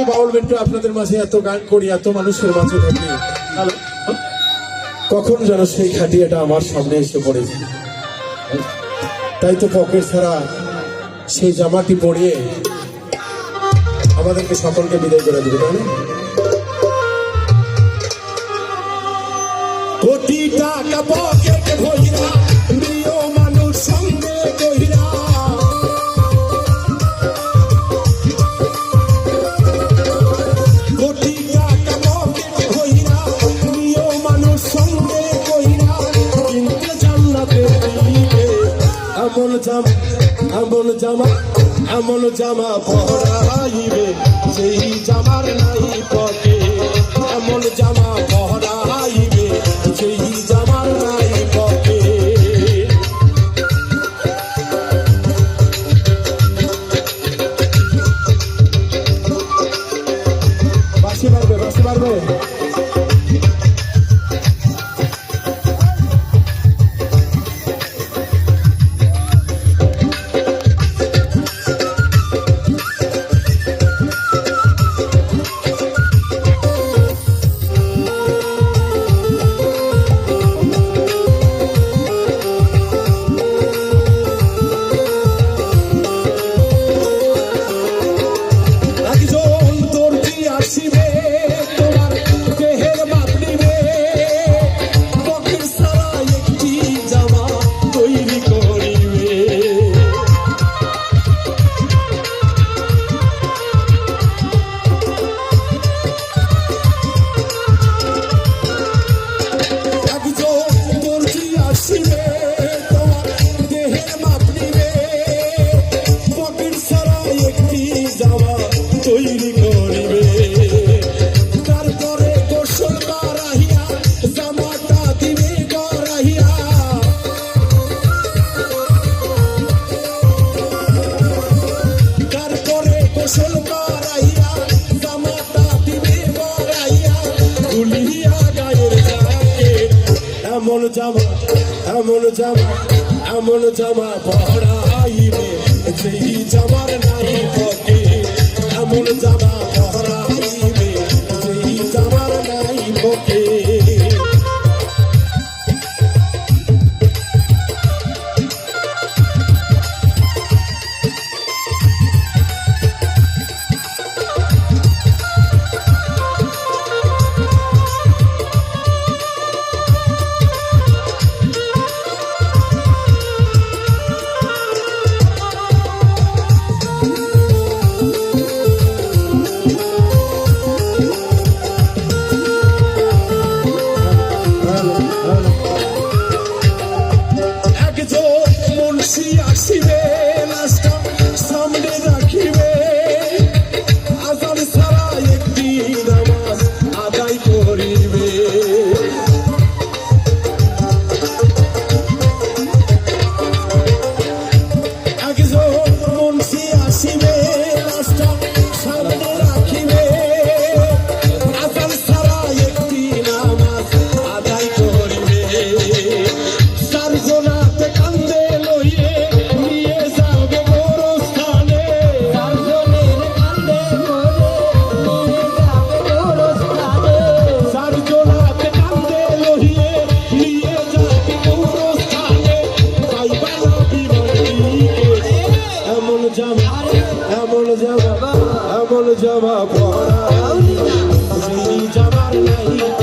আমি বাউল বেন্টু আপনাদের মাঝে এত গান করি, এত মানুষের মাঝে থাকি। কখন যেন সেই খাটিয়াটা আমার সামনে এসে পড়েছে তাই তো পকেট ছাড়া সেই জামাটি পরিয়ে আমাদেরকে সকলকে বিদায় করে দেবে, তাই না? জামা এমন জামা এমন জামা পরাইবে সেই জামার না এমন জামা এমন জামা এমন জামা পড়াইবে সেই জামার নাই পকে এমন জামা পড়াইবে সেই জামার নাই পকে মুন্সি আসিবে জামা পরা জামার নাই।